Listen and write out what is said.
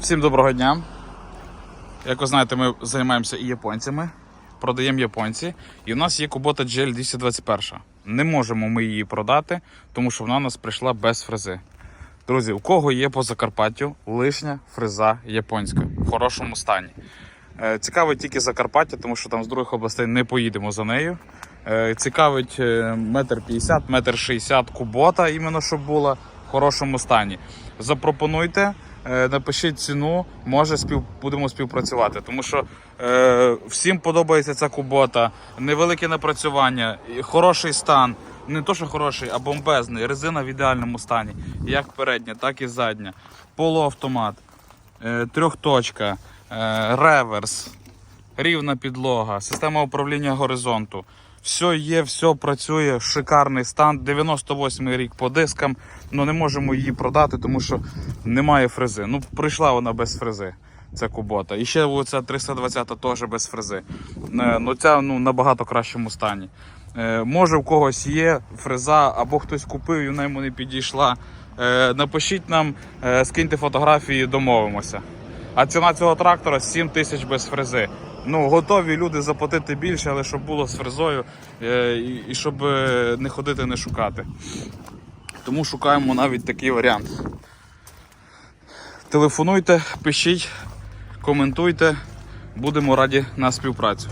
Всім доброго дня. Як ви знаєте, ми займаємося і японцями, продаємо японці. І у нас є Kubota GL 221. Не можемо ми її продати, тому що вона у нас прийшла без фрези. Друзі, у кого є по Закарпаттю лишня фреза японська в хорошому стані. Е, Цікавить тільки Закарпаття, тому що там з других областей не поїдемо за нею. Е, Цікавить е, метр п'ятдесят, метр шістдесят кубота, іменно щоб була в хорошому стані. Запропонуйте, напишіть ціну, може спів, будемо співпрацювати. Тому що е, всім подобається ця кубота, невелике напрацювання, хороший стан. Не то, що хороший, а бомбезний. Резина в ідеальному стані. Як передня, так і задня. Полуавтомат, е, трьохточка, е, реверс, рівна підлога, система управління горизонту. Все є, все працює, шикарний стан. 98-й рік по дискам. Ну не можемо її продати, тому що немає фрези. Ну, прийшла вона без фрези. Ця кубота. І ще оця 320 теж без фрези. Е, Ну ця ну, набагато кращому стані. Е, Може, у когось є фреза, або хтось купив і вона йому не підійшла. Е, Напишіть нам, скиньте фотографії, домовимося. А ціна цього трактора 7 тисяч без фрези. Ну, готові люди заплатити більше, але щоб було з фрезою е, і, щоб е, не ходити, не шукати. Тому шукаємо навіть такий варіант. Телефонуйте, пишіть, коментуйте. Будемо раді на співпрацю.